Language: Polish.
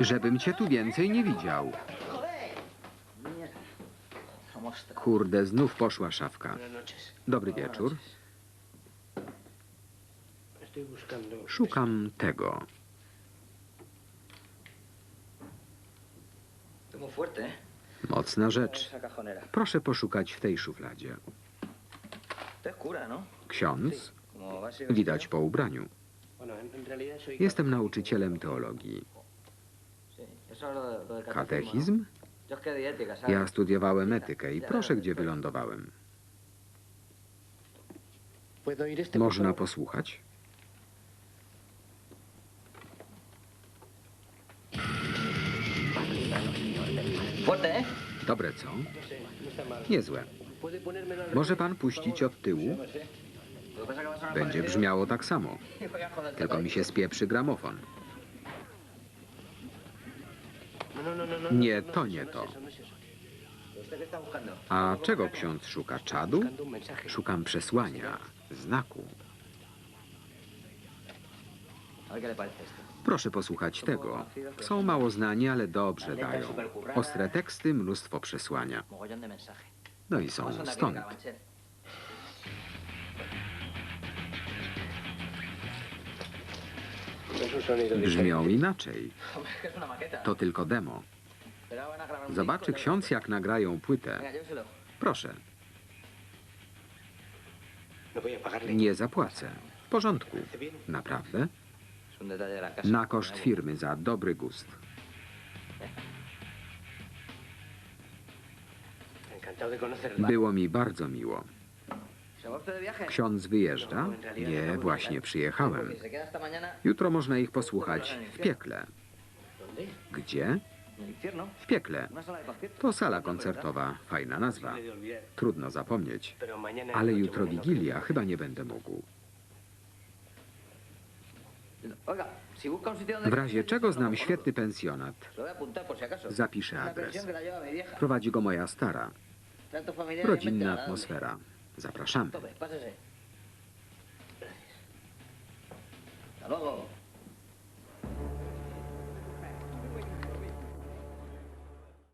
Żebym cię tu więcej nie widział. Kurde, znów poszła szafka. Dobry wieczór. Szukam tego. Mocna rzecz. Proszę poszukać w tej szufladzie. Ksiądz, widać po ubraniu. Jestem nauczycielem teologii. Katechizm? Ja studiowałem etykę i proszę, gdzie wylądowałem. Można posłuchać? Dobre, co? Niezłe. Może pan puścić od tyłu? Będzie brzmiało tak samo. Tylko mi się spieprzy gramofon. Nie, to nie to. A czego ksiądz szuka? Czadu? Szukam przesłania, znaku. Proszę posłuchać tego. Są mało znani, ale dobrze dają. Ostre teksty, mnóstwo przesłania. No i są stąd. Brzmią inaczej. To tylko demo. Zobaczy ksiądz, jak nagrają płytę. Proszę, nie zapłacę. W porządku. Naprawdę? Na koszt firmy za dobry gust. Było mi bardzo miło. Ksiądz wyjeżdża? Nie, właśnie przyjechałem. Jutro można ich posłuchać w piekle. Gdzie? W piekle. To sala koncertowa. Fajna nazwa. Trudno zapomnieć. Ale jutro Wigilia, chyba nie będę mógł. W razie czego znam świetny pensjonat. Zapiszę adres. Prowadzi go moja stara. Rodzinna atmosfera. Zapraszamy.